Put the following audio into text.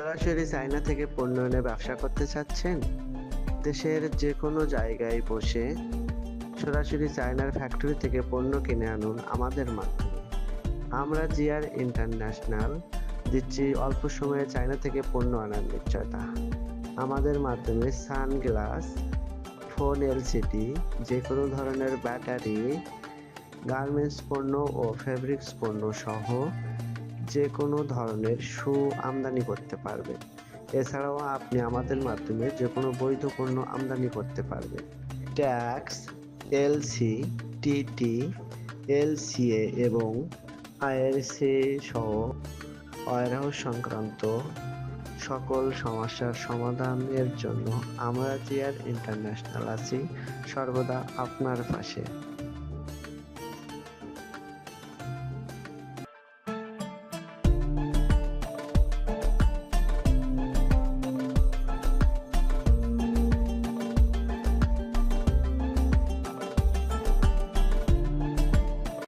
সরাসরি চায়না থেকে পণ্য এনে ব্যবসা করতে চাচ্ছেন? দেশের যে কোনো জায়গায় বসে সরাসরি চায়নার ফ্যাক্টরি থেকে পণ্য কিনে আনুন আমাদের মাধ্যমে। আমরা জিআর ইন্টারন্যাশনাল দিচ্ছি, অল্প সময়ে চায়না থেকে পণ্য আনার নিশ্চয়তা। আমাদের মাধ্যমে সানগ্লাস, ফোন, এলসিডি যে কোনো ধরনের ব্যাটারি, গার্মেন্টস পণ্য ও ফেব্রিক্স পণ্য সহ যে কোনো ধরনের শু আমদানি করতে পারবেন এছাড়াও আপনি আমাদের মাধ্যমে যে কোনো বৈধ পণ্য আমদানি করতে পারবেন ট্যাক্স এলসি টিটি এলসিএ এবং আইআরসি সহ ওয়ারহাউস সংক্রান্ত সকল সমস্যার সমাধানের জন্য আমরা জিআর ইন্টারন্যাশনাল আছি, সর্বদা আপনার পাশে।